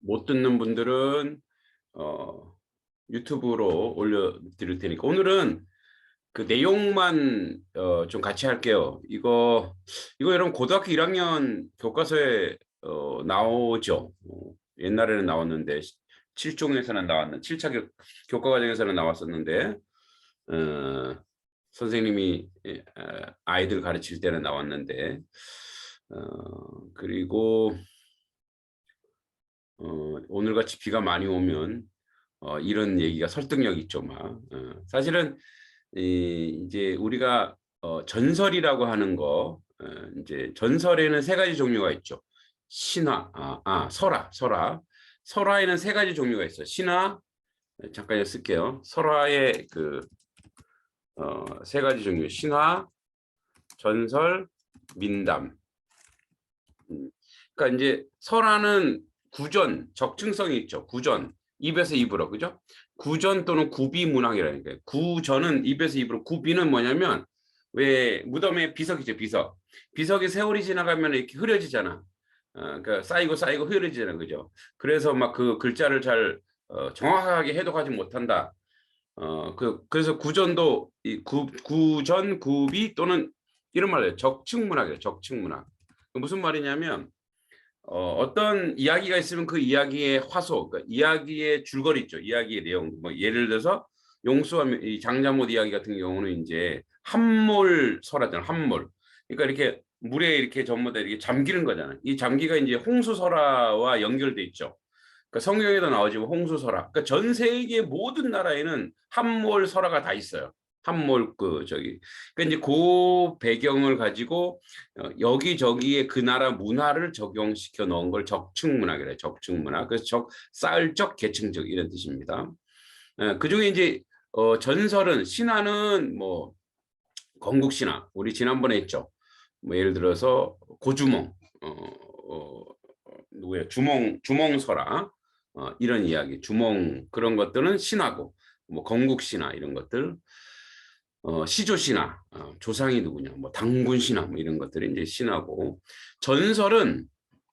못 듣는 분들은 어, 유튜브로 올려드릴 테니까 오늘은 그 내용만 어, 좀 같이 할게요. 이거 이거 여러분 고등학교 1학년 교과서에 어, 나오죠. 어, 옛날에는 나왔는데 7종에서는 나왔는 7차 교, 교과 과정에서는 나왔었는데 어, 선생님이 예, 아, 아이들 가르칠 때는 나왔는데 어, 그리고 어, 오늘같이 비가 많이 오면 어, 이런 얘기가 설득력 있죠, 막. 어, 사실은 이, 이제 우리가 어, 전설이라고 하는 거, 어, 이제 전설에는 세 가지 종류가 있죠. 신화, 아, 아 설화, 설화. 설화에는 세 가지 종류가 있어요. 신화, 잠깐 쓸게요. 설화의 그, 어, 세 가지 종류. 신화, 전설, 민담. 음, 그러니까 이제 설화는 구전, 적증성이 있죠. 구전, 입에서 입으로, 그죠? 구전 또는 구비 문학이라니까요. 구전은 입에서 입으로, 구비는 뭐냐면 왜 무덤에 비석이죠, 비석. 비석이 세월이 지나가면 이렇게 흐려지잖아. 어, 그러니까 쌓이고 쌓이고 흐려지잖아, 그죠? 그래서 막 그 글자를 잘 어, 정확하게 해독하지 못한다. 어, 그 그래서 구전도 이 구, 구전, 구비 또는 이런 말이에요. 적층 문학이에요. 적층 문학. 무슨 말이냐면 어, 어떤 이야기가 있으면 그 이야기의 화소, 그러니까 이야기의 줄거리 있죠. 이야기의 내용. 뭐 예를 들어서 용수와 이 장자못 이야기 같은 경우는 이제 함몰 설화잖아. 함몰. 그러니까 이렇게 물에 이렇게 전부 다 이렇게 잠기는 거잖아요. 이 잠기가 이제 홍수설화와 연결돼 있죠. 그러니까 성경에도 나오지만 홍수설화. 그러니까 전 세계 모든 나라에는 함몰 설화가 다 있어요. 함몰 그 저기 그러니까 이제 그 배경을 가지고 어, 여기저기에 그 나라 문화를 적용시켜 놓은 걸 적층 문학이라 해요. 적층 문학. 그래서 적 쌀적 계층적 이런 뜻입니다. 어, 그 중에 이제 어, 전설은 신화는 뭐 건국 신화 우리 지난번에 했죠. 뭐 예를 들어서 고주몽 어, 어, 누구야 주몽 주몽설화 어, 이런 이야기 주몽 그런 것들은 신화고 뭐 건국 신화 이런 것들 어, 시조 신화, 어, 조상이 누구냐, 뭐 당군 신화, 뭐 이런 것들이 이제 신화고 전설은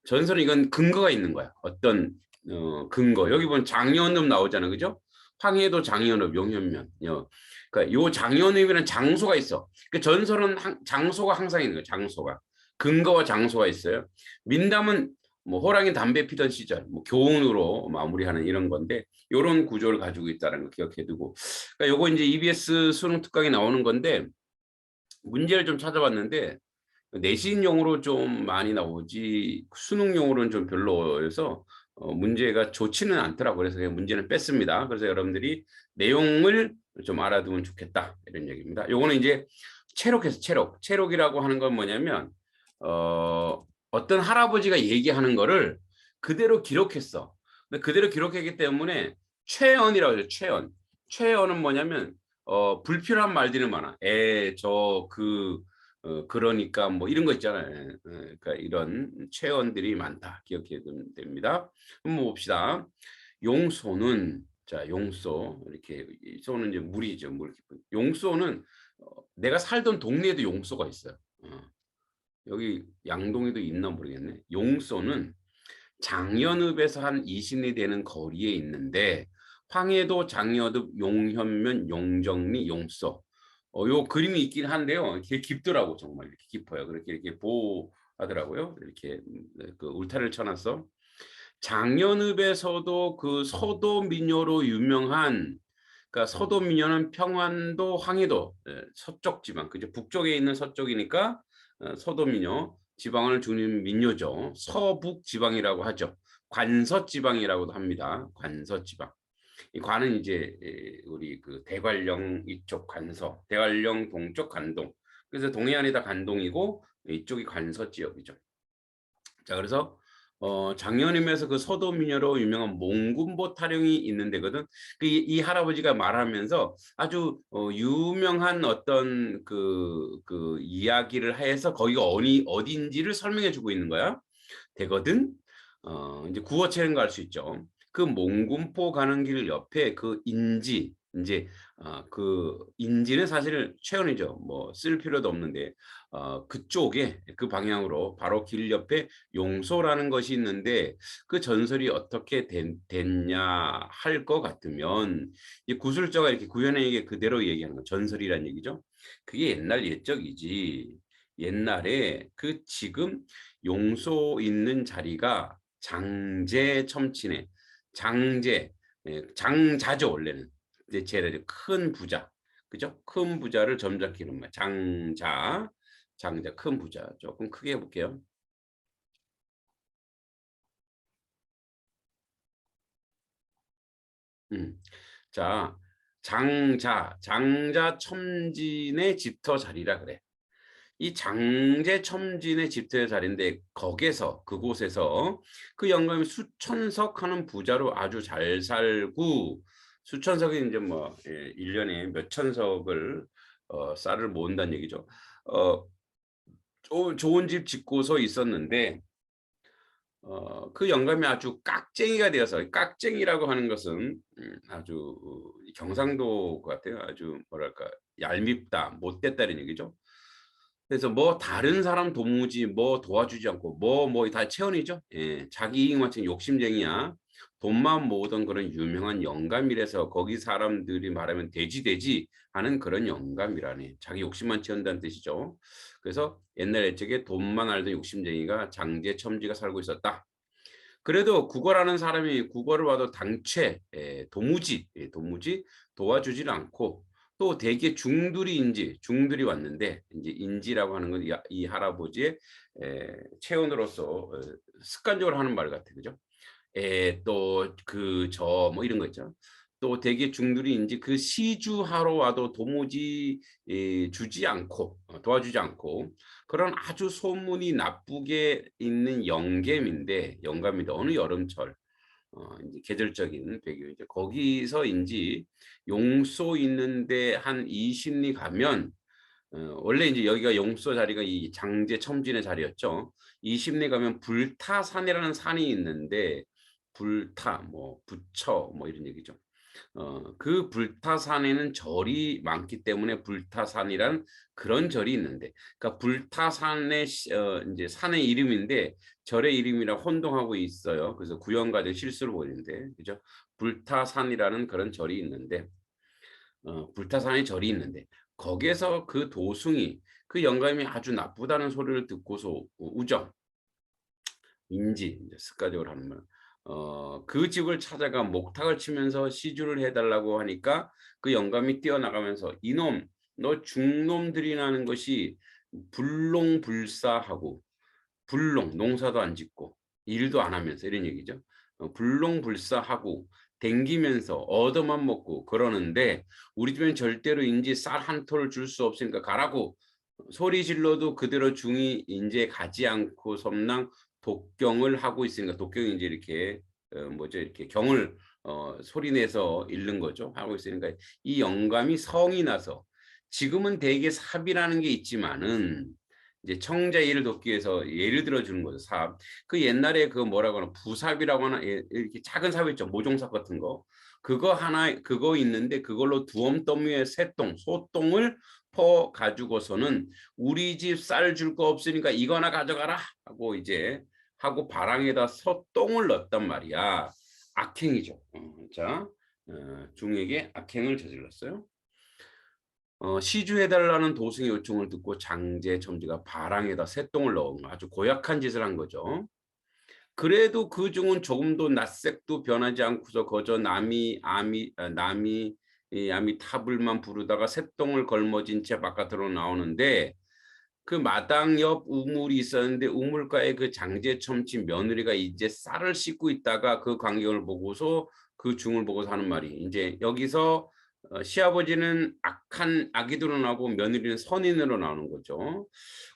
전설은 이건 근거가 있는 거야. 어떤 어, 근거. 여기 보면 장현읍 나오잖아, 그죠? 황해도 장현읍, 용현면. 요, 그러니까 요 장현읍이라는 장소가 있어. 그 전설은 항, 장소가 항상 있는 거야. 장소가 근거와 장소가 있어요. 민담은 뭐 호랑이 담배 피던 시절, 뭐 교훈으로 마무리하는 이런 건데 이런 구조를 가지고 있다는 거 기억해두고. 그러니까 요거 이제 EBS 수능 특강에 나오는 건데 문제를 좀 찾아봤는데 내신용으로 좀 많이 나오지 수능용으로는 좀 별로여서 어, 문제가 좋지는 않더라고요. 그래서 그냥 문제는 뺐습니다. 그래서 여러분들이 내용을 좀 알아두면 좋겠다 이런 얘기입니다. 요거는 이제 체록해서 체록. 체록이라고 하는 건 뭐냐면 어, 어떤 할아버지가 얘기하는 거를 그대로 기록했어. 근데 그대로 기록했기 때문에 최언이라고 해요. 최언. 최언은 뭐냐면 어, 불필요한 말들이 많아. 에, 저, 그, 어, 그러니까 뭐 이런 거 있잖아요. 예, 예, 그러니까 이런 최언들이 많다. 기억해야 됩니다. 한번 봅시다. 용소는 자 용소 이렇게 소는 이제 물이죠 물 용소는 어, 내가 살던 동네에도 용소가 있어요. 어. 여기 양동이도 있나 모르겠네. 용소는 장현읍에서 한 20리 되는 거리에 있는데 황해도, 장현읍, 용현면, 용정리, 용서. 어, 요 그림이 있긴 한데요. 되게 깊더라고 정말 이렇게 깊어요. 그렇게 이렇게 보하더라고요. 이렇게 그 울타리를 쳐놨어. 장현읍에서도 그 서도 민요로 유명한 그러니까 서도 민요는 평안도, 황해도 서쪽 지방, 그죠? 북쪽에 있는 서쪽이니까 어, 서도민요 지방을 주는 민요죠. 서북 지방이라고 하죠. 관서 지방이라고도 합니다. 관서 지방. 이 관은 이제 우리 그 대관령 이쪽 관서, 대관령 동쪽 관동. 그래서 동해안이 다 관동이고 이쪽이 관서 지역이죠. 자, 그래서 어, 장현임에서 그 서도 민요로 유명한 몽군보 타령이 있는 데거든. 그 이, 이 할아버지가 말하면서 아주 어, 유명한 어떤 그, 그 이야기를 해서 거기가 어디, 어딘지를 설명해 주고 있는 거야. 되거든. 어, 이제 구어체는 갈 수 있죠. 그 몽군포 가는 길 옆에 그 인지, 이제 어, 그 인지는 사실 최연이죠. 뭐 쓸 필요도 없는데 어, 그쪽에 그 방향으로 바로 길 옆에 용소라는 것이 있는데 그 전설이 어떻게 된, 됐냐 할 것 같으면 이 구술자가 이렇게 구현에게 그대로 얘기하는 거 전설이란 얘기죠. 그게 옛날 옛적이지. 옛날에 그 지금 용소 있는 자리가 장제 첨친에 장제 예, 장자죠 원래는 이제 제를 큰 부자 그죠? 큰 부자를 점잖게 이런 말 장자 장자 큰 부자. 조금 크게 해 볼게요. 음. 자 장자. 장자 첨진의 집터 자리라 그래. 이 장제 첨진의 집터의 자리인데 거기서 그곳에서 그 영감이 수천석 하는 부자로 아주 잘 살고 수천석이 이제 뭐 예, 1년에 몇 천석을 어, 쌀을 모은다는 얘기죠. 어, 좋은, 좋은 집 짓고서 있었는데 어, 그 영감이 아주 깍쟁이가 되어서 깍쟁이라고 하는 것은 음, 아주 경상도 같아요. 아주 뭐랄까 얄밉다, 못됐다는 얘기죠. 그래서 뭐 다른 사람 도무지 뭐 도와주지 않고 뭐 뭐 다 체언이죠. 예, 자기 이익 맞춘 욕심쟁이야. 돈만 모으던 그런 유명한 영감이라서 거기 사람들이 말하면 돼지 돼지 하는 그런 영감이라네. 자기 욕심만 채운다는 뜻이죠. 그래서 옛날 옛적에 돈만 알던 욕심쟁이가 장제 첨지가 살고 있었다. 그래도 국어라는 사람이 국어를 와도 당최 예, 도무지 예, 도무지 도와주질 않고 또 대개 중들이 인지 중들이 왔는데 이제 인지라고 하는 건 이 할아버지의 에, 체온으로서 어, 습관적으로 하는 말 같아 그죠? 또 그 저 뭐 이런 거 있죠. 또 대개 중들이 인지 그 시주하러 와도 도무지 에, 주지 않고 어, 도와주지 않고 그런 아주 소문이 나쁘게 있는 영감인데 영감인데 어느 여름철 어, 이제 계절적인 배경 이제 거기서인지 용소 있는데 한 20리 가면 어, 원래 이제 여기가 용소 자리가 이 장제 첨진의 자리였죠. 20리 가면 불타산이라는 산이 있는데 불타 뭐 부처 뭐 이런 얘기죠. 어, 그 불타산에는 절이 많기 때문에 불타산이란 그런 절이 있는데, 그러니까 불타산의 어, 이제 산의 이름인데 절의 이름이랑 혼동하고 있어요. 그래서 구현가들 실수를 보이는데, 그죠? 불타산이라는 그런 절이 있는데, 어, 불타산의 절이 있는데 거기에서 그 도승이 그 영감이 아주 나쁘다는 소리를 듣고서 우정 인지 습관적으로 하는 말. 어, 그 집을 찾아가 목탁을 치면서 시주를 해달라고 하니까 그 영감이 뛰어나가면서 이놈 너 중놈들이라는 것이 불농불사하고 불농 농사도 안 짓고 일도 안 하면서 이런 얘기죠. 어, 불농불사하고 댕기면서 얻어만 먹고 그러는데 우리 집엔 절대로 인지 쌀 한 톨 줄 수 없으니까 가라고 소리 질러도 그대로 중이 인제 가지 않고 섬랑 독경을 하고 있으니까 독경이 이제 이렇게 어, 뭐죠? 이렇게 경을 어, 소리내서 읽는 거죠. 하고 있으니까 이 영감이 성이 나서 지금은 대개 삽이라는 게 있지만은 이제 청자 예를 돕기 위해서 예를 들어 주는 거죠. 삽. 그 옛날에 그 뭐라고 하나 부삽이라고 하나 예, 이렇게 작은 삽 있죠. 모종삽 같은 거. 그거 하나 그거 있는데 그걸로 두엄더미에 새똥 소똥을 퍼 가지고서는 우리 집 쌀 줄 거 없으니까 이거나 가져가라! 하고 이제 하고 바랑에다 소똥을 넣었단 말이야. 악행이죠. 어, 자 어, 중에게 악행을 저질렀어요. 어, 시주해달라는 도승의 요청을 듣고 장제 첨지가 바랑에다 새똥을 넣은 아주 고약한 짓을 한 거죠. 그래도 그 중은 조금도 낯색도 변하지 않고서 거저 남이 아미 아, 남이 아미 타불만 부르다가 새똥을 걸머진 채 바깥으로 나오는데 그 마당 옆 우물이 있었는데 우물가에 그 장제 첨치 며느리가 이제 쌀을 씻고 있다가 그 광경을 보고서 그 중을 보고서 하는 말이 이제 여기서 어, 시아버지는 악한 아기들로 나오고 며느리는 선인으로 나오는 거죠.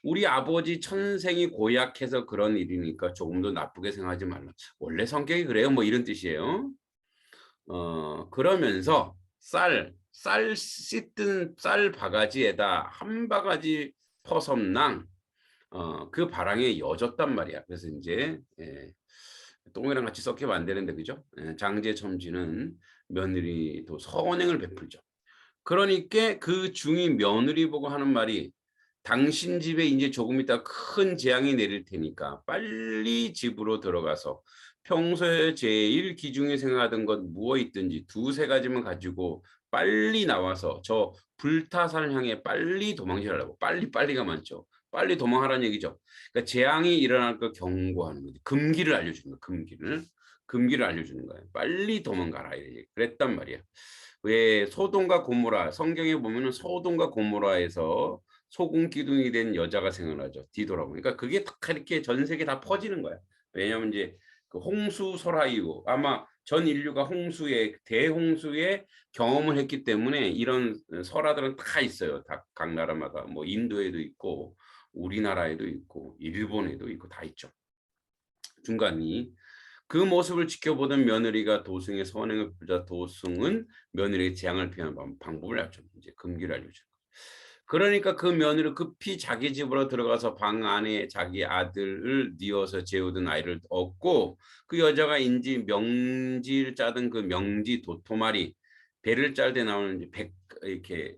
우리 아버지 천생이 고약해서 그런 일이니까 조금 더 나쁘게 생각하지 말라. 원래 성격이 그래요. 뭐 이런 뜻이에요. 어 그러면서 쌀, 쌀 씻든 쌀 바가지에다 한 바가지 퍼섬낭 어, 그 바랑에 여졌단 말이야. 그래서 이제 예, 똥이랑 같이 안 되는데 그죠? 예, 장제 첨지는 며느리도 선행을 베풀죠. 그러니까 그 중이 며느리 보고 하는 말이 당신 집에 이제 조금 있다 큰 재앙이 내릴 테니까 빨리 집으로 들어가서 평소에 제일 기중에 생각하던 것 무엇 있든지 두세 가지만 가지고 빨리 나와서 저 불타산을 향해 빨리 도망치라고 빨리 빨리가 많죠. 빨리 도망하라는 얘기죠. 그러니까 재앙이 일어날 걸 경고하는 거지. 금기를 알려주는 거야. 금기를 금기를 알려주는 거예요. 빨리 도망가라 이래. 그랬단 말이야. 왜 소돔과 고모라 성경에 보면은 소돔과 고모라에서 소금 기둥이 된 여자가 생각나죠. 뒤돌아보니까 그게 딱 이렇게 전 세계 다 퍼지는 거야. 왜냐하면 이제 그 홍수 설화 이후 아마 전 인류가 홍수에 대홍수에 경험을 했기 때문에 이런 설화들은 다 있어요. 다 각 나라마다 뭐 인도에도 있고 우리나라에도 있고 일본에도 있고 다 있죠. 중간이 그 모습을 지켜보던 며느리가 도승의 선행을 부자 도승은 며느리의 재앙을 피하는 방- 방법을 알죠. 이제 금기를 알려줘. 그러니까 그 며느리 급히 자기 집으로 들어가서 방 안에 자기 아들을 뉘어서 재우던 아이를 얻고 그 여자가 인지 명지를 짜던 그 명지 도토마리 배를 짤 때 나오는 백 이렇게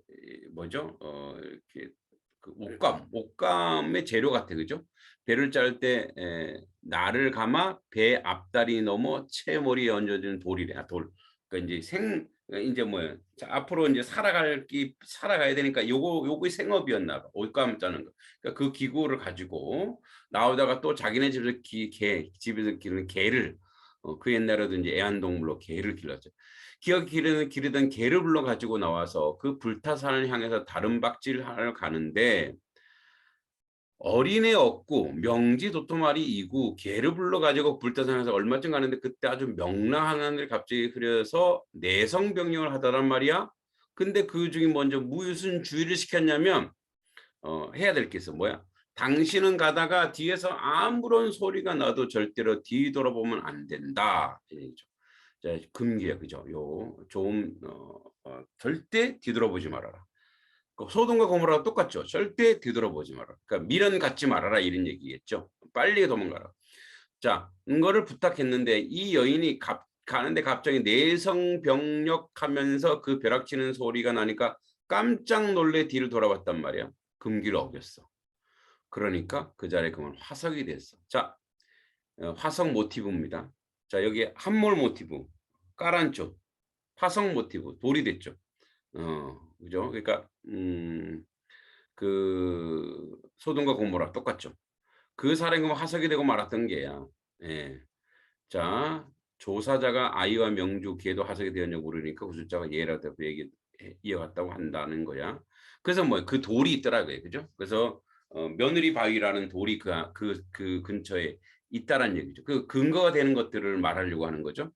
뭐죠? 어 이렇게 그 옷감 옷감의 재료 같아 그죠? 배를 짤 때 나를 감아 배 앞다리 넘어 채머리에 얹어진 돌이래 아, 돌. 그러니까 이제 생 이제 뭐야 자, 앞으로 이제 살아갈 기 살아가야 되니까 요거 요거의 생업이었나 봐. 옷감 짜는 거. 그러니까 그 기구를 가지고 나오다가 또 자기네 집에서 기, 개 집에서 기르는 개를 어, 그 옛날에도 이제 애완동물로 개를 길렀죠. 기어 기르는 기르던 개를 불러 가지고 나와서 그 불타산을 향해서 다른 박질을 하러 가는데 어린애 얻고 명지 도토마리 이구 개를 불러 가지고 불타산에서 얼마쯤 가는데 그때 아주 명랑한 하늘 갑자기 흐려서 내성 병력을 하더란 말이야. 근데 그 중에 먼저 무슨 주의를 시켰냐면 어, 해야 될 게 있어 뭐야? 당신은 가다가 뒤에서 아무런 소리가 나도 절대로 뒤돌아보면 안 된다. 이죠. 자, 금기야 그죠? 요 좀 어, 어, 절대 뒤돌아보지 말아라. 그 소돔과 고모라가 똑같죠. 절대 뒤돌아보지 마라. 그러니까 미련 갖지 말아라 이런 얘기겠죠. 빨리 도망가라. 자, 이거를 부탁했는데 이 여인이 갑, 가는데 갑자기 내성병력하면서 그 벼락치는 소리가 나니까 깜짝 놀래 뒤를 돌아봤단 말이야. 금기를 어겼어. 그러니까 그 자리에 그만 화석이 됐어. 자, 어, 화석 모티브입니다. 자, 여기 한몰 모티브, 까란쪽, 화석 모티브, 돌이 됐죠. 어, 그죠? 그러니까 음, 그 소돔과 고모라 똑같죠. 그 사람이 화석이 되고 말았던 게야. 예. 자, 조사자가 아이와 명주 걔도 화석이 되었냐고 물으니까 그 숫자가 예라고 얘기 이어갔다고 한다는 거야. 그래서 뭐 그 돌이 있더라고요. 그죠? 그래서 어, 며느리 바위라는 돌이 그, 그, 그 근처에 있다란 얘기죠. 그 근거가 되는 것들을 말하려고 하는 거죠.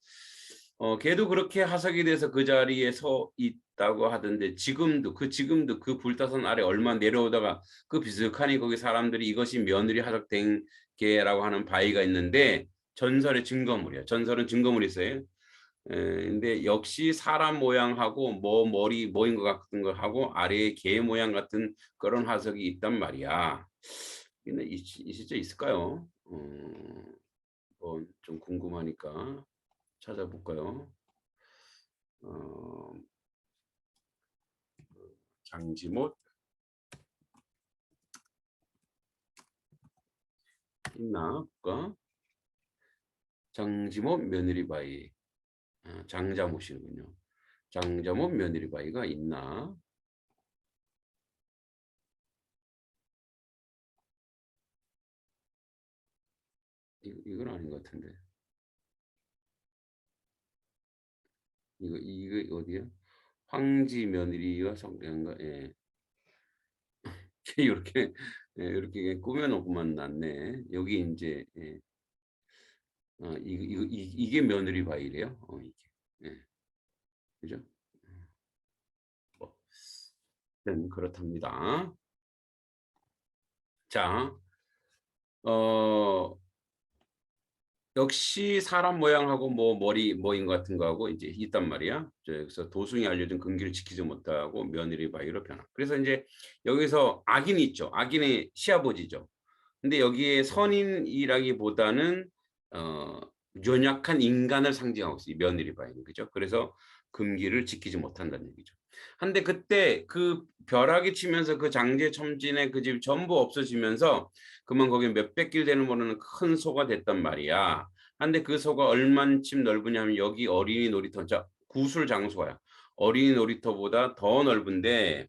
어, 걔도 그렇게 하석이 돼서 그 자리에 서 있다고 하던데 지금도 그 지금도 그 불타선 아래 얼마 내려오다가 그 비슷하니 거기 사람들이 이것이 며느리 하석된 개라고 하는 바위가 있는데 전설의 증거물이야. 전설은 증거물이 있어요. 에, 근데 역시 사람 모양하고 뭐 머리 뭐인 것 같은 거 하고 아래에 개 모양 같은 그런 화석이 있단 말이야. 근데 이, 이 진짜 있을까요? 어, 뭐 좀 궁금하니까 찾아볼까요? 어, 장지못 있나 볼까? 장지못 며느리바위 아, 장자못이군요. 장자못 며느리바위가 있나? 이건 아닌 것 같은데. 이거 이거 어디야? 황지 며느리와 성경가 예. 이렇게 예, 이렇게 꾸며놓고만 놨네. 여기 이제 예. 어, 이거 이거 이, 이게 며느리 바이래요. 어, 이게 예. 그죠? 뭐, 네, 그렇답니다. 자, 어, 역시 사람 모양하고 뭐 머리 뭐인 같은 거하고 이제 있단 말이야. 그래서 도승이 알려준 근기를 지키지 못하고 며느리 바위로 변화. 그래서 이제 여기서 악인이 있죠. 악인의 시아버지죠. 근데 여기에 선인이라기보다는 어 연약한 인간을 상징하고 있어요. 이 며느리 바위는 그죠? 그래서 금기를 지키지 못한다는 얘기죠. 한데 그때 그 벼락이 치면서 그 장제 첨진의 그 집 전부 없어지면서 그만 거기 몇백 길 되는 모르는 큰 소가 됐단 말이야. 한데 그 소가 얼만큼 넓으냐면 여기 어린이 놀이터, 자 구술 장소야. 어린이 놀이터보다 더 넓은데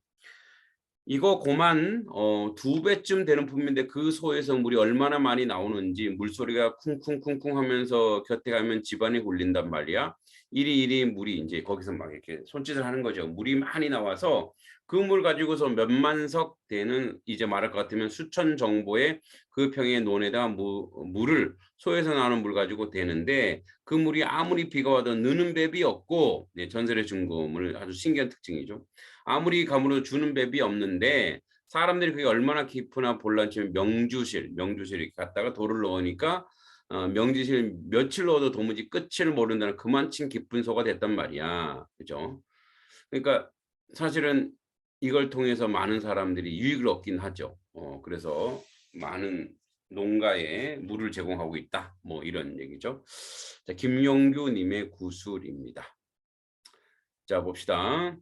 이거 고만 어, 두 배쯤 되는 품인데 그 소에서 물이 얼마나 많이 나오는지 물소리가 쿵쿵쿵쿵 하면서 곁에 가면 집안이 굴린단 말이야. 이리 이리 물이 이제 거기서 막 이렇게 손짓을 하는 거죠. 물이 많이 나와서 그 물 가지고서 몇만 석 되는 이제 말할 것 같으면 수천 정보의 그 평의 논에다 무, 물을 소에서 나오는 물 가지고 되는데 그 물이 아무리 비가 와도 느는 배 없고 네, 전설의 증거물 아주 신기한 특징이죠. 아무리 가물어 주는 배 없는데 사람들이 그게 얼마나 깊으나 볼란치면 명주실, 명주실 이렇게 갔다가 돌을 넣으니까 어, 명지실 며칠 넣어도 도무지 끝을 모른다는 그만큼 깊은 소가 됐단 말이야. 그죠? 그러니까 사실은 이걸 통해서 많은 사람들이 유익을 얻긴 하죠. 어, 그래서 많은 농가에 물을 제공하고 있다. 뭐 이런 얘기죠. 자, 김용규 님의 구술입니다. 자, 봅시다.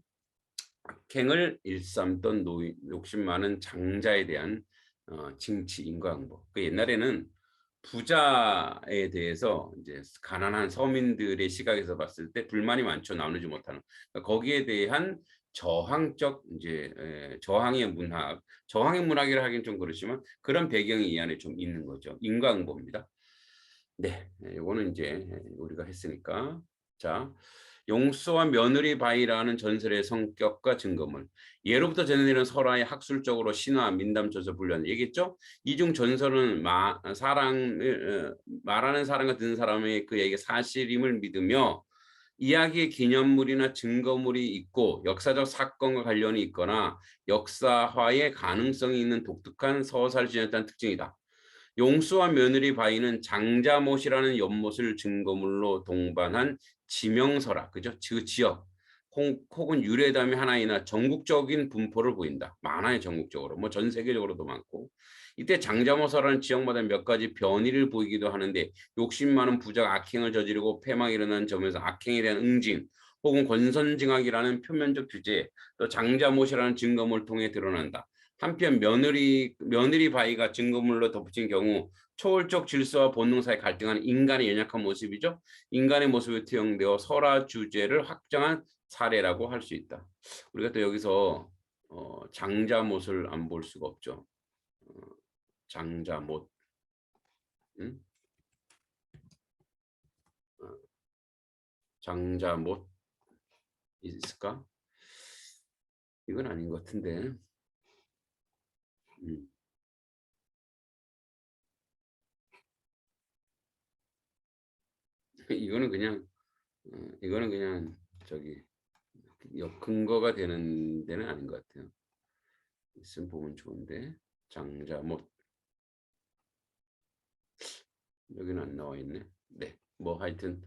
악행을 일삼던 노인, 욕심 많은 장자에 대한 어, 징치 인과응보. 그 옛날에는 부자에 대해서 이제 가난한 서민들의 시각에서 봤을 때 불만이 많죠. 나누지 못하는. 그러니까 거기에 대한 저항적 이제 에, 저항의 문학, 저항의 문학이라 하긴 좀 그렇지만 그런 배경이 이 안에 좀 있는 거죠. 인과응보입니다. 네, 이거는 이제 우리가 했으니까 자. 용수와 며느리 바이라는 전설의 성격과 증거물. 예로부터 전해지는 설화의 학술적으로 신화, 민담, 전설 분류하는 얘기했죠. 이중 전설은 마, 사랑을 어, 말하는 사람과 듣는 사람의 그 얘기 사실임을 믿으며 이야기의 기념물이나 증거물이 있고 역사적 사건과 관련이 있거나 역사화의 가능성이 있는 독특한 서사를 지녔다는 특징이다. 용수와 며느리 바위는 장자못이라는 연못을 증거물로 동반한 지명서라 그죠? 그 지역 혹은 유래담이 하나이나 전국적인 분포를 보인다. 많아요 전국적으로. 뭐 전 세계적으로도 많고. 이때 장자모서라는 지역마다 몇 가지 변이를 보이기도 하는데 욕심 많은 부자가 악행을 저지르고 폐망이 일어난 점에서 악행에 대한 응징 혹은 권선징악이라는 표면적 규제 또 장자못이라는 증거물을 통해 드러난다. 한편 며느리 며느리 바위가 증거물로 덮친 경우 초월적 질서와 본능 사이 갈등하는 인간의 연약한 모습이죠. 인간의 모습이 투영되어 설화 주제를 확정한 사례라고 할 수 있다. 우리가 또 여기서 어, 장자못을 안 볼 수가 없죠. 어, 장자못. 응? 어, 장자못 있을까? 이건 아닌 것 같은데. 음. 이거는 그냥 어, 이거는 그냥 저기 근거가 되는 데는 아닌 것 같아요. 있으면 보면 좋은데 장자 못 여기는 안 나와 있네. 네, 뭐 하여튼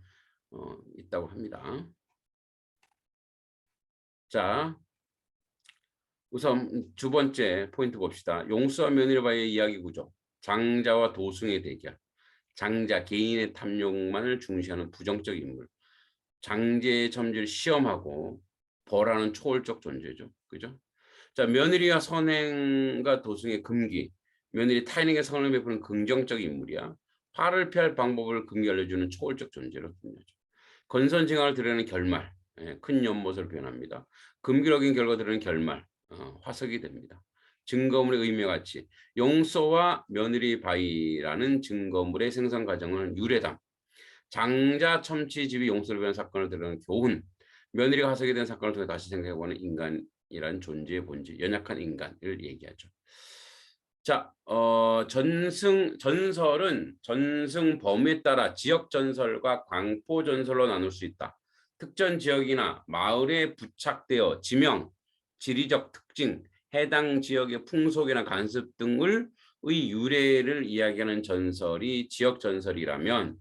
어, 있다고 합니다. 자, 우선 두 번째 포인트 봅시다. 용수와 며느리와의 이야기 구조. 장자와 도승의 대결. 장자 개인의 탐욕만을 중시하는 부정적 인물. 장제의 첨지를 시험하고 벌하는 초월적 존재죠. 그죠? 자, 며느리와 선행과 도승의 금기. 며느리 타인에게 선을 베푸는 긍정적 인물이야. 화를 피할 방법을 금기 알려주는 초월적 존재로 등장하죠. 건선징악을 드러내는 결말. 예, 큰 연못을 표현합니다. 금기록인 결과 드러내는 결말. 어, 화석이 됩니다. 증거물의 의미와 같이 용서와 며느리 바위라는 증거물의 생산 과정은 유래담, 장자 첨치 집이 용서를 위한 사건을 드러낸 교훈, 며느리가 화석이 된 사건을 통해 다시 생각해보는 인간이란 존재의 본질, 연약한 인간을 얘기하죠. 자, 어, 전승 전설은 전승 범위에 따라 지역 전설과 광포 전설로 나눌 수 있다. 특정 지역이나 마을에 부착되어 지명, 지리적 특징, 해당 지역의 풍속이나 관습 등을 의 유래를 이야기하는 전설이 지역 전설이라면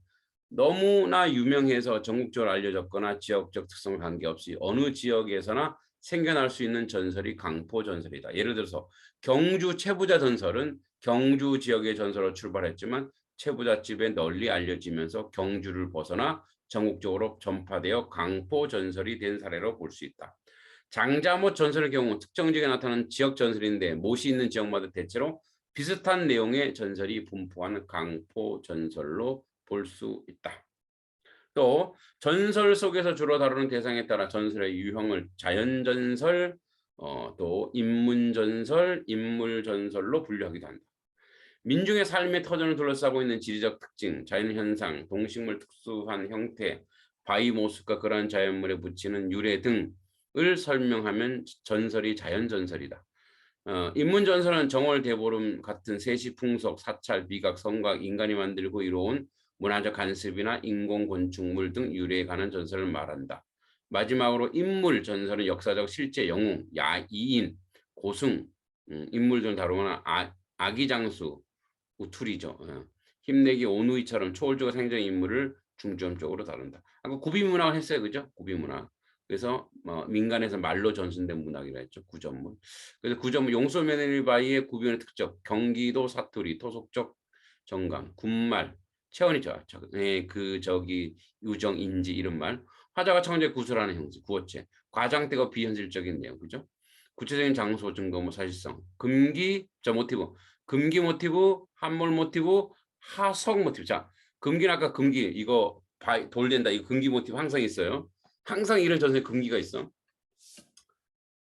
너무나 유명해서 전국적으로 알려졌거나 지역적 특성과 관계없이 어느 지역에서나 생겨날 수 있는 전설이 강포 전설이다. 예를 들어서 경주 채부자 전설은 경주 지역의 전설로 출발했지만 채부잣집에 널리 알려지면서 경주를 벗어나 전국적으로 전파되어 강포 전설이 된 사례로 볼 수 있다. 장자못 전설의 경우 특정 지역에 나타나는 지역 전설인데 못이 있는 지역마다 대체로 비슷한 내용의 전설이 분포하는 강포 전설로 볼 수 있다. 또 전설 속에서 주로 다루는 대상에 따라 전설의 유형을 자연전설, 어, 또 인문전설, 인물전설로 분류하기도 한다. 민중의 삶의 터전을 둘러싸고 있는 지리적 특징, 자연현상, 동식물 특수한 형태, 바이모습과 그러한 자연물에 붙이는 유래 등 을 설명하면 전설이 자연전설이다. 어, 인문전설은 정월 대보름 같은 세시 풍속, 사찰, 미각, 성각, 인간이 만들고 이루어온 문화적 간습이나 인공 곤충물 등 유래에 관한 전설을 말한다. 마지막으로 인물 전설은 역사적 실제 영웅, 야 이인, 고승, 음, 인물들 다루거나 아, 아기장수, 우툴이죠. 어. 힘내기 오누이처럼 초월적 생존 인물을 중점적으로 다룬다. 아까 구비문학을 했어요, 그죠? 구비문학. 그래서 뭐 민간에서 말로 전순된 문학이라 했죠. 구전문. 그래서 구전문 용소면리바이의 구비문의 특적, 경기도 사투리, 토속적 정강, 군말, 체원이죠. 저, 예, 그 저기 유정 인지 이런 말. 화자가 청재 구술하는 형식, 구어체. 과장되고 비현실적인 내용, 그죠? 구체적인 장소 증거, 뭐 사실성. 금기, 저 모티브. 금기 모티브, 한몰 모티브, 하석 모티브. 자, 금기는 아까 금기 이거 바, 돌된다. 이거 금기 모티브 항상 있어요. 항상 이런 전선에 금기가 있어.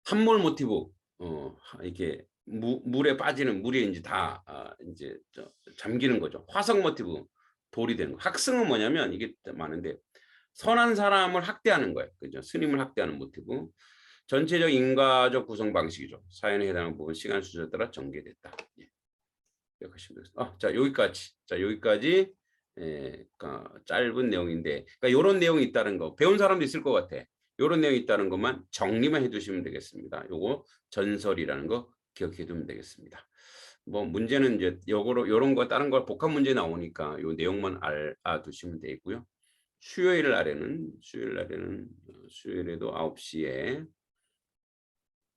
한몰 모티브. 어, 이렇게 무, 물에 빠지는 물에 이제 다 아, 이제 저, 잠기는 거죠. 화석 모티브. 돌이 되는 거. 학승은 뭐냐면 이게 많은데 선한 사람을 학대하는 거예요. 그죠? 스님을 학대하는 모티브. 전체적 인과적 구성 방식이죠. 사연에 해당하는 부분 시간 순서에 따라 전개됐다. 예. 되겠습니다. 아, 자 여기까지. 자 여기까지 예, 그러니까 짧은 내용인데, 그러니까 이런 내용이 있다는 거 배운 사람도 있을 것 같아. 이런 내용이 있다는 것만 정리만 해두시면 되겠습니다. 요거 전설이라는 거 기억해 두면 되겠습니다. 뭐 문제는 이제 요거로 요런 거 다른 거 복합 문제 나오니까 요 내용만 알아두시면 되고요. 수요일 날에는 수요일 날에는 어, 수요일에도 9시에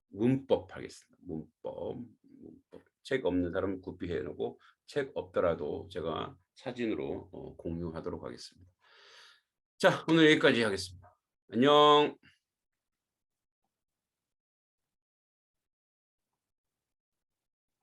문법 하겠습니다. 문법. 문법. 책 없는 사람 구비해 놓고 책 없더라도 제가 사진으로 어, 공유하도록 하겠습니다. 자, 오늘 여기까지 하겠습니다. 안녕.